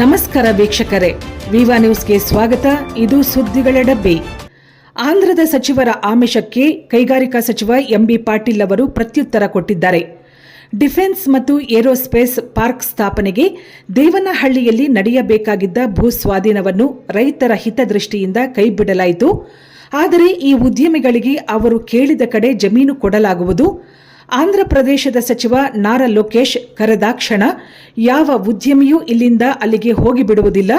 ನಮಸ್ಕಾರ ವೀಕ್ಷಕರೇ, ವಿವಾ ನ್ಯೂಸ್ಗೆ ಸ್ವಾಗತ. ಇದು ಸುದ್ದಿಗಳ ಡಬ್ಬಿ. ಆಂಧ್ರದ ಸಚಿವರ ಆಮಿಷಕ್ಕೆ ಕೈಗಾರಿಕಾ ಸಚಿವ ಎಂಬಿ ಪಾಟೀಲ್ ಅವರು ಪ್ರತ್ಯುತ್ತರ ಕೊಟ್ಟಿದ್ದಾರೆ. ಡಿಫೆನ್ಸ್ ಮತ್ತು ಏರೋಸ್ಪೇಸ್ ಪಾರ್ಕ್ ಸ್ಥಾಪನೆಗೆ ದೇವನಹಳ್ಳಿಯಲ್ಲಿ ನಡೆಯಬೇಕಾಗಿದ್ದ ಭೂ ಸ್ವಾಧೀನವನ್ನು ರೈತರ ಹಿತದೃಷ್ಟಿಯಿಂದ ಕೈಬಿಡಲಾಯಿತು. ಆದರೆ ಈ ಉದ್ಯಮಿಗಳಿಗೆ ಅವರು ಕೇಳಿದ ಕಡೆ ಜಮೀನು ಕೊಡಲಾಗುವುದು. ಆಂಧ್ರ ಪ್ರದೇಶದ ಸಚಿವ ನಾರ ಲೋಕೇಶ್ ಕರೆದಾಕ್ಷಣ ಯಾವ ಉದ್ಯಮಿಯೂ ಇಲ್ಲಿಂದ ಅಲ್ಲಿಗೆ ಹೋಗಿಬಿಡುವುದಿಲ್ಲ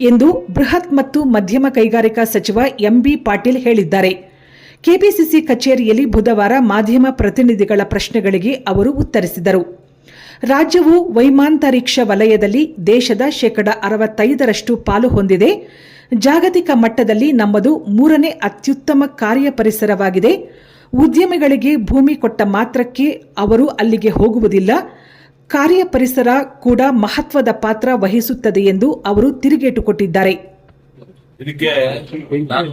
ಎಂದು ಬೃಹತ್ ಮತ್ತು ಮಧ್ಯಮ ಕೈಗಾರಿಕಾ ಸಚಿವ ಎಂಬಿ ಪಾಟೀಲ್ ಹೇಳಿದ್ದಾರೆ. ಕೆಪಿಸಿಸಿ ಕಚೇರಿಯಲ್ಲಿ ಬುಧವಾರ ಮಾಧ್ಯಮ ಪ್ರತಿನಿಧಿಗಳ ಪ್ರಶ್ನೆಗಳಿಗೆ ಅವರು ಉತ್ತರಿಸಿದರು. ರಾಜ್ಯವು ವೈಮಾಂತರಿಕ್ಷ ವಲಯದಲ್ಲಿ ದೇಶದ ಶೇಕಡ ಅರವತ್ತೈದರಷ್ಟು ಪಾಲು ಹೊಂದಿದೆ. ಜಾಗತಿಕ ಮಟ್ಟದಲ್ಲಿ ನಮ್ಮದು ಮೂರನೇ ಅತ್ಯುತ್ತಮ ಕಾರ್ಯ ಪರಿಸರವಾಗಿದೆ ಉದ್ಯಮಿಗಳಿಗೆ ಭೂಮಿ ಕೊಟ್ಟ ಮಾತ್ರಕ್ಕೆ ಅವರು ಅಲ್ಲಿಗೆ ಹೋಗುವುದಿಲ್ಲ. ಕಾರ್ಯ ಪರಿಸರ ಕೂಡ ಮಹತ್ವದ ಪಾತ್ರ ವಹಿಸುತ್ತದೆ ಎಂದು ಅವರು ತಿರುಗೇಟು ಕೊಟ್ಟಿದ್ದಾರೆ. ಇದಕ್ಕೆ ನಾನು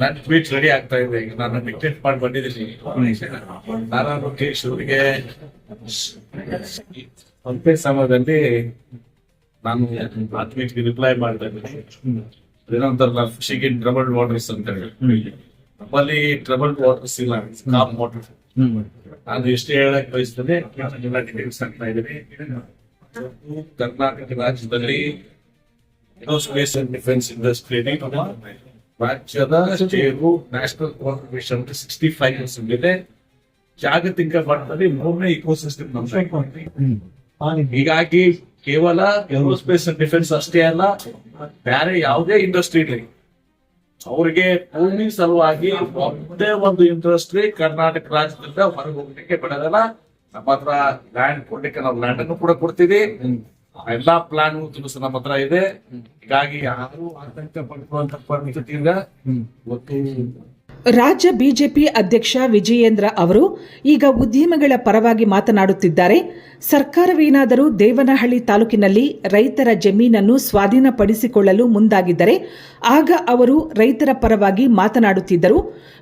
ನನ್ನ ಟ್ವೀಟ್ ರೆಡಿ ಆಗ್ತಾ ಇದೆ. ನಾನು ಡಿಕ್ಟೇಟ್ ಮಾಡಿ ಬಂದಿದ್ದೀನಿ. ನಾನು ಲೋಕೇಶ್ ಅವರಿಗೆ ಒಂದೇ ಸಮಯದಲ್ಲಿ ನಾನು ಆ ಟ್ವೀಟ್ಗೆ ರಿಪ್ಲೈ ಮಾಡ್ತಾ ಇದ್ದೀನಿ. ಏನೋ ಅಂತಾರಲ್ಲ ಫಿಶಿಂಗ್ ಇನ್ ಟ್ರಬಲ್ ವಾಟರ್ಸ್ ಅಂತ ಹೇಳಿ ನಮ್ಮಲ್ಲಿ ಟ್ರಬಲ್ ವಾಟರ್ಸ್ ಇಲ್ಲ. Calm water. ನಾನು ಎಷ್ಟು ಹೇಳಕ್ ಬಯಸ್ತೇನೆ ಎಲ್ಲ ಡೀಟೇಲ್ಸ್ ಆಗ್ತಾ ಇದ್ದೀನಿ. ಕರ್ನಾಟಕ ರಾಜ್ಯದಲ್ಲಿ ಏರೋಸ್ಪೇಸ್ ಅಂಡ್ ಡಿಫೆನ್ಸ್ ಇಂಡಸ್ಟ್ರಿ ರಾಜ್ಯದ share national contribution sixty five percent ಇದೆ ಜಾಗತಿಕ ಮಟ್ಟದಲ್ಲಿ ಮೂರನೇ ಇಕೋಸಿಸ್ಟಮ್ ಹೀಗಾಗಿ ಕೇವಲ ಏರೋಸ್ಪೇಸ್ ಅಂಡ್ ಡಿಫೆನ್ಸ್ ಅಷ್ಟೇ ಅಲ್ಲ ಬೇರೆ ಯಾವುದೇ ಇಂಡಸ್ಟ್ರಿ ಇರಲಿ. ಅವ್ರಿಗೆ ಭೂಮಿ ಸಲುವಾಗಿ ಒಂದೇ ಒಂದು ಇಂಡಸ್ಟ್ರಿ ಕರ್ನಾಟಕ ರಾಜ್ಯದಿಂದ ಹೊರಗೆ ಹೋಗ್ಲಿಕ್ಕೆ ಬಿಡೋದಲ್ಲ. ನಮ್ಮ ಹತ್ರ ಲ್ಯಾಂಡ್ ಕೊಡ್ಲಿಕ್ಕೆ ನಾವು ಲ್ಯಾಂಡ್ ಅನ್ನು ಕೂಡ ಕೊಡ್ತೀವಿ. ಎಲ್ಲಾ ಪ್ಲಾನ್ ತಿಳಿಸ ನಮ್ಮ ಹತ್ರ ಇದೆ. ಹೀಗಾಗಿ ಯಾರು ಆತಂಕ ಪಡ್ಕೊಂತ ಪರಿಸ್ಥಿತಿಯಿಂದ ಇವತ್ತು ರಾಜ್ಯ ಬಿಜೆಪಿ ಅಧ್ಯಕ್ಷ ವಿಜಯೇಂದ್ರ ಅವರು ಈಗ ಉದ್ಯಮಗಳ ಪರವಾಗಿ ಮಾತನಾಡುತ್ತಿದ್ದಾರೆ. ಸರ್ಕಾರವೇನಾದರೂ ದೇವನಹಳ್ಳಿ ತಾಲೂಕಿನಲ್ಲಿ ರೈತರ ಜಮೀನನ್ನು ಸ್ವಾಧೀನಪಡಿಸಿಕೊಳ್ಳಲು ಮುಂದಾಗಿದ್ದರೆ ಆಗ ಅವರು ರೈತರ ಪರವಾಗಿ ಮಾತನಾಡುತ್ತಿದ್ದರು.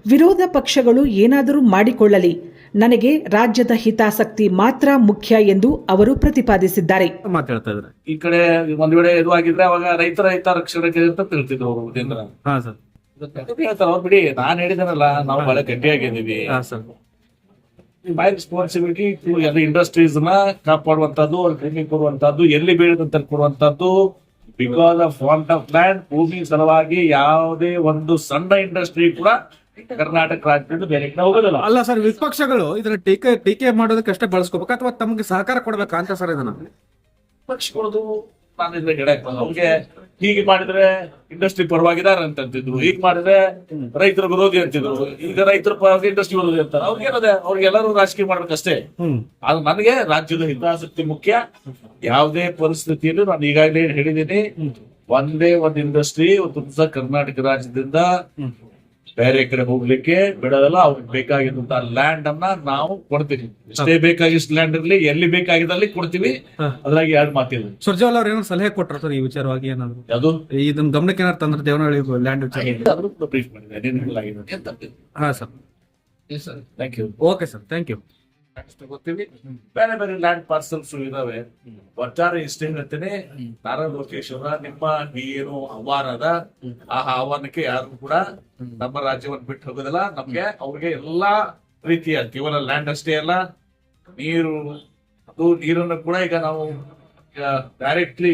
ವಿರೋಧ ಪಕ್ಷಗಳು ಏನಾದರೂ ಮಾಡಿಕೊಳ್ಳಲಿ. ನನಗೆ ರಾಜ್ಯದ ಹಿತಾಸಕ್ತಿ ಮಾತ್ರ ಮುಖ್ಯ ಎಂದು ಅವರು ಪ್ರತಿಪಾದಿಸಿದ್ದಾರೆ. ಮಾತಾಡ್ತಾ ಇದ್ರೆ ಈ ಕಡೆ ಒಂದ್ ವೇಳೆ ಇದು ಆಗಿದ್ರೆ ಅವಾಗ ರೈತರ ಹಿತ ರಕ್ಷಣೆ ಅಂತ ತಿಳ್ತಿದ್ರು ಅವರು ಉದಯೇಂದ್ರ ಹಾ ಸರ್. ಹೇಳ್ತಾರೆ ಅವ್ರು ಬಿಡಿ. ನಾನ್ ಹೇಳಿದಾನಲ್ಲ ನಾವು ಬಹಳ ಗಟ್ಟಿಯಾಗಿದ್ದೀವಿ. ಮೈ ರೆಸ್ಪಾನ್ಸಿಬಿಲಿಟಿ ಟು ಎಲ್ಲ ಇಂಡಸ್ಟ್ರೀಸ್ನ ಕಾಪಾಡುವಂತದ್ದು ಟ್ರೈನಿಂಗ್ ಕೊಡುವಂತದ್ದು ಎಲ್ಲಿ ಬೇಡದಂತ ಕೊಡುವಂತದ್ದು because of want of land ಭೂಮಿ ಸಲುವಾಗಿ ಯಾವುದೇ ಒಂದು ಸಣ್ಣ ಇಂಡಸ್ಟ್ರಿ ಕೂಡ ಕರ್ನಾಟಕ ರಾಜ್ಯದಿಂದ ಬೇರೆ ಕಡೆ ಹೋಗೋದಿಲ್ಲ. ಅಲ್ಲ ಸರ್ ವಿಪಕ್ಷಗಳು ಇದನ್ನ ಟೀಕೆ ಟೀಕೆ ಮಾಡೋದಕ್ಕೆ ಅಷ್ಟೇ ಬಳಸ್ಕೋಬೇಕು ಅಥವಾ ತಮಗೆ ಸಹಕಾರ ಕೊಡ್ಬೇಕಾ ಅಂತ ಸರ್ ಇದನ್ನ? ವಿಪಕ್ಷಗಳು ನಾನು ಇದ್ರೆ ಹೇಳಕ್. ಅವ್ರಿಗೆ ಹೀಗೆ ಮಾಡಿದ್ರೆ ಇಂಡಸ್ಟ್ರಿ ಪರವಾಗಿದ್ದಾರೆ ಅಂತ ಅಂತಿದ್ರು ಈಗ ಮಾಡಿದ್ರೆ ರೈತರ ವಿರೋಧಿ ಅಂತಿದ್ರು. ಈಗ ರೈತರ ಪರವಾಗಿ ಇಂಡಸ್ಟ್ರಿ ವಿರೋಧಿ ಅಂತಾರೆ. ಅವ್ರಿಗೆ ಏನದೆ? ಅವ್ರಿಗೆ ಎಲ್ಲರೂ ರಾಜಕೀಯ ಮಾಡ್ಬೇಕಷ್ಟೇ ಅದು ನನಗೆ ರಾಜ್ಯದ ಹಿತಾಸಕ್ತಿ ಮುಖ್ಯ. ಯಾವುದೇ ಪರಿಸ್ಥಿತಿಯಲ್ಲೂ ನಾನು ಈಗಾಗಲೇ ಹೇಳಿದ್ದೀನಿ. ಒಂದೇ ಒಂದು ಇಂಡಸ್ಟ್ರಿ ಒಂದು ಕರ್ನಾಟಕ ರಾಜ್ಯದಿಂದ ಬೇರೆ ಕಡೆ ಹೋಗ್ಲಿಕ್ಕೆ ಬಿಡೋದಲ್ಲ ಅವ್ರಿಗೆ ಬೇಕಾಗಿದ್ದಂತ ಲ್ಯಾಂಡ್ ಅನ್ನ ನಾವು ಕೊಡ್ತೀವಿ. ಎಷ್ಟೇ ಬೇಕಾಗಿಷ್ಟು ಲ್ಯಾಂಡ್ ಇರ್ಲಿ ಎಲ್ಲಿ ಬೇಕಾಗಿದ್ದಲ್ಲಿ ಕೊಡ್ತೀವಿ. ಅದ್ರಾಗ ಎರಡು ಮಾತಿಲ್ಲ. ಸುರ್ಜಾವಲ್ ಅವ್ರ ಏನೋ ಸಲಹೆ ಕೊಟ್ರ ಸರ್ ಈ ವಿಚಾರವಾಗಿ ಏನಾದ್ರು? ಅದು ಇದನ್ನ ಗಮನಕ್ಕೆ ಏನಾದ್ರು ತಂದ್ರೆ ದೇವನಹಳ್ಳಿ ಲ್ಯಾಂಡ್ ವಿಚಾರ. ಬ್ರೀಫ್ ಮಾಡಿದೆ ಹಾ sir. Thank you okay sir thank you ತಗೋತೀವಿ ಬೇರೆ ಬೇರೆ ಲ್ಯಾಂಡ್ ಪಾರ್ಸಲ್ಸ್ ಇದಾವೆ. ಒಟ್ಟಾರೆ ಇಷ್ಟ ಹೇಳ್ತೇನೆ ತಾರಾ ಲೋಕೇಶ್ ಅವರ ನಿಮ್ಮ ಏನು ಆಹ್ವಾನ ಅದ? ಆ ಆಹ್ವಾನಕ್ಕೆ ಯಾರು ಕೂಡ ನಮ್ಮ ರಾಜ್ಯವನ್ನು ಬಿಟ್ಟು ಹೋಗೋದಿಲ್ಲ. ನಮ್ಗೆ ಅವ್ರಿಗೆ ಎಲ್ಲಾ ರೀತಿಯ ಕೇವಲ ಲ್ಯಾಂಡ್ ಅಷ್ಟೇ ಅಲ್ಲ ನೀರು ಅದು ನೀರನ್ನು ಕೂಡ ಈಗ ನಾವು ಡೈರೆಕ್ಟ್ಲಿ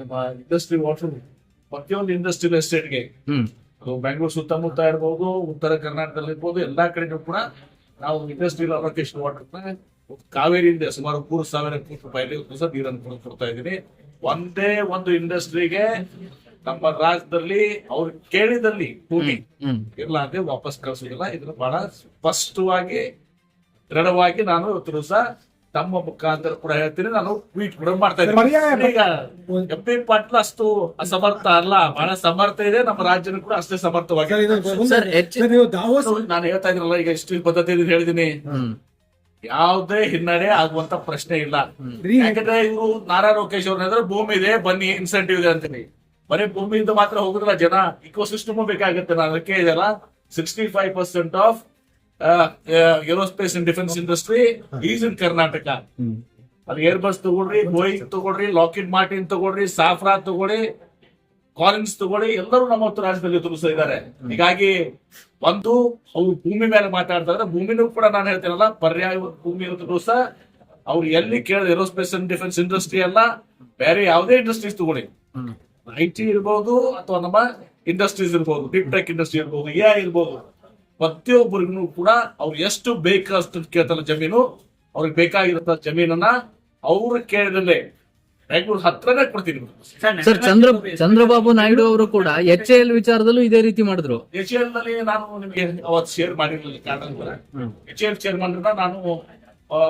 ನಮ್ಮ ಇಂಡಸ್ಟ್ರಿ ವಾಟರ್ ಪ್ರತಿಯೊಂದು ಇಂಡಸ್ಟ್ರಿಯಲ್ ಎಸ್ಟೇಟ್ಗೆ ಬೆಂಗಳೂರು ಸುತ್ತಮುತ್ತ ಇರ್ಬೋದು ಉತ್ತರ ಕರ್ನಾಟಕದಲ್ಲಿ ಇರ್ಬೋದು ಎಲ್ಲಾ ಕಡೆನೂ ಕೂಡ ನಾವು ಇಂಡಸ್ಟ್ರಿಯಲ್ ಅಲೋಕೇಶನ್ ವಾಟರ್ನ ಕಾವೇರಿಯಿಂದ ಸುಮಾರು ಮೂರು ಸಾವಿರ ಕೋಟಿ ರೂಪಾಯಿ ಹೊಸ ನೀರನ್ನು ಕೂಡ ಕೊಡ್ತಾ ಇದ್ದೀನಿ. ಒಂದೇ ಒಂದು ಇಂಡಸ್ಟ್ರಿಗೆ ನಮ್ಮ ರಾಜ್ಯದಲ್ಲಿ ಅವ್ರು ಕೇಳಿದಲ್ಲಿ ಭೂಮಿ ಇಲ್ಲ ಅಂದ್ರೆ ವಾಪಸ್ ಕಳಿಸೋದಿಲ್ಲ. ಇದನ್ನ ಬಹಳ ಸ್ಪಷ್ಟವಾಗಿ ದೃಢವಾಗಿ ನಾನು ಇವತ್ತು ದಿವಸ ತಮ್ಮ ಮುಖಾಂತರ ಕೂಡ ಹೇಳ್ತೀನಿ. ನಾನು ಟ್ವೀಟ್ ಕೂಡ ಮಾಡ್ತಾ ಇದ್ದೀನಿ. ಈಗ ಎಂ ಪಿ ಪಾಟೀಲ್ ಅಷ್ಟು ಅಸಮರ್ಥ ಅಲ್ಲ. ಬಹಳ ಸಮರ್ಥ ಇದೆ. ನಮ್ಮ ರಾಜ್ಯನೂ ಕೂಡ ಅಷ್ಟೇ ಸಮರ್ಥವಾಗಿದೆ. ನಾನು ಹೇಳ್ತಾ ಇದ್ರಲ್ಲ ಈಗ ಎಷ್ಟು ಪದ್ಧತಿ ಹೇಳಿದೀನಿ ಯಾವ್ದೇ ಹಿನ್ನಡೆ ಆಗುವಂತ ಪ್ರಶ್ನೆ ಇಲ್ಲ. ಯಾಕಂದ್ರೆ ಇವರು ನಾರಾ ಲೋಕೇಶ್ ಅವ್ರ ಹೇಳಿದ್ರೆ ಭೂಮಿ ಇದೆ ಬನ್ನಿ ಇನ್ಸೆಂಟಿವ್ ಇದೆ ಅಂತೀನಿ. ಬರೀ ಭೂಮಿಯಿಂದ ಮಾತ್ರ ಹೋಗುದಿಲ್ಲ ಜನ ಇಕೋಸಿಸ್ಟಮ್ ಬೇಕಾಗುತ್ತೆ. ನಾನು ಅದಕ್ಕೆ ಇದೆಲ್ಲ sixty five percent of aerospace and defence industry is in Karnataka ಅಲ್ಲಿ ಅದು ಏರ್ ಬಸ್ ತಗೊಳ್ರಿ ಬೋಯಿಂಗ್ ತಗೊಳ್ರಿ ಲಾಕಿಡ್ ಮಾರ್ಟಿನ್ ತಗೊಳ್ರಿ ಸಾಫ್ರಾ ತಗೊಳ್ಳಿ ಕಾಲಿನ್ಸ್ ತಗೊಳ್ಳಿ ಎಲ್ಲರೂ ನಮ್ಮ ಹತ್ತು ರಾಜ್ಯದಲ್ಲಿ ತುಳಿಸ್ತಾ ಇದ್ದಾರೆ. ಹೀಗಾಗಿ ಒಂದು ಅವ್ರು ಭೂಮಿ ಮೇಲೆ ಮಾತಾಡ್ತಾ ಇದ್ರೆ ಭೂಮಿನೂ ಕೂಡ ನಾನು ಹೇಳ್ತೀನಲ್ಲ ಪರ್ಯಾಯ ಭೂಮಿ ಇರೋದ್ರೂ ಸಹ ಅವ್ರು ಎಲ್ಲಿ ಕೇಳಿದ ಏರೋಸ್ಪೇಸ್ ಅಂಡ್ ಡಿಫೆನ್ಸ್ ಇಂಡಸ್ಟ್ರಿ ಅಲ್ಲ ಬೇರೆ ಯಾವುದೇ ಇಂಡಸ್ಟ್ರೀಸ್ ತಗೊಳ್ಳಿ. ಐ ಟಿ ಇರ್ಬೋದು ಅಥವಾ ನಮ್ಮ ಇಂಡಸ್ಟ್ರೀಸ್ ಇರ್ಬೋದು ಡಿಪ್ ಟೆಕ್ ಇಂಡಸ್ಟ್ರಿ ಇರ್ಬೋದು ಎ ಇರ್ಬೋದು. ಪ್ರತಿಯೊಬ್ಬರಿಗೂ ಕೂಡ ಅವ್ರು ಎಷ್ಟು ಬೇಕಷ್ಟು ಕೇಳ್ತಾರೆ ಜಮೀನು ಅವ್ರಿಗೆ ಬೇಕಾಗಿರೋ ಜಮೀನನ್ನ ಅವ್ರು ಕೇಳಿದಲ್ಲೇ ಬೆಂಗಳೂರು ಹತ್ರನೇ ಕೊಡ್ತೀನಿ ಸರ್ ಚಂದ್ರ ಚಂದ್ರಬಾಬು ನಾಯ್ಡು ಅವರು ಕೂಡ ಎಚ್ ಎಲ್ ವಿಚಾರದಲ್ಲೂ ಇದೇ ರೀತಿ ಮಾಡಿದ್ರು. ಎಚ್ ಎಲ್ನಲ್ಲಿ ನಾನು ನಿಮಗೆ ಅವತ್ತು ಶೇರ್ ಮಾಡಿರಲಿಲ್ಲ ಕಾರಣ ಎಚ್ ಎಲ್ ಶೇರ್ ಮಾಡಿದ್ರೆ ನಾನು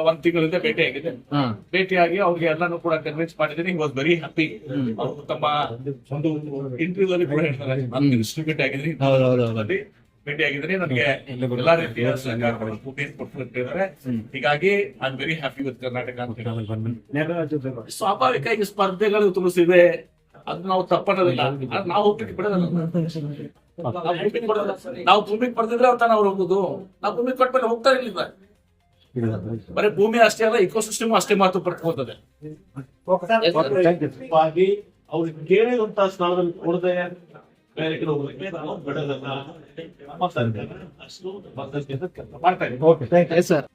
ಒಂದ್ ತಿಂಗಳಿಂದ ಭೇಟಿ ಆಗಿದೆ ಹಾ. ಭೇಟಿಯಾಗಿ ಅವ್ರಿಗೆ ಎಲ್ಲಾನು ಕೂಡ ಕನ್ವಿನ್ಸ್ ಮಾಡಿದ್ದೀನಿ. ವಾಸ್ ವೆರಿ ಹ್ಯಾಪಿ ಅವರು ತಮ್ಮ ಒಂದು ಇಂಟರ್ವ್ಯೂ ಅಲ್ಲಿ ಕೂಡ ಹೇಳ್ತಾರೆ. ನಾನು ಡಿಸ್ಟ್ರಿಬ್ಯೂಟ್ ಆಗಿದ್ದೀನಿ. ಹೌದು, ಹೌದು, ಹೌದು. ಭೇಟಿ ಆಗಿದ್ದೀನಿ ನನಗೆ ಎಲ್ಲಾ ರೀತಿಯ ಸಹಕಾರಗಳು ಕೊಟ್ಟಿದ್ದಾರೆ ಹೀಗಾಗಿ I am very happy with Karnataka ಅಂತ ಹೇಳಿ. ಸ್ವಾಭಾವಿಕ ಈ ಸ್ಪರ್ಧೆಗಳು ತುಳಿಸಿದೆ ಅದು ನಾವು ತಪ್ಪನ್ನೋದಿಲ್ಲ ಅದ್ ನಾವು ಹೋಗ್ಲಿಕ್ಕೆ ಬಿಡೋದಿಲ್ಲ ನಾವು ಭೂಮಿಗೆ ಕೊಡೋದಿಲ್ಲ. ನಾವು ಭೂಮಿಗೆ ಪಡೆದಿದ್ರೆ ಅವ್ರ ಅವ್ರು ಹೋಗುದು. ನಾವು ಭೂಮಿಗೆ ಕೊಟ್ಮೇಲೆ ಹೋಗ್ತಾ ಇರ್ಲಿಲ್ಲ. ಬರೀ ಭೂಮಿ ಅಷ್ಟೇ ಅಲ್ಲ ಇಕೋಸಿಸ್ಟಮ್ ಅಷ್ಟೇ ಮಾತು ಪಡ್ಕೋತದೆ ಅವ್ರಿಗೆ ಕೇಳಿದಂತ ಸ್ಥಳದಲ್ಲಿ ಕೊಡದೆ ಬೇರೆ ಕಡೆ ಓಕೆ ನಾವು ಯು ಮಾಡ್ತಾ ಸರ್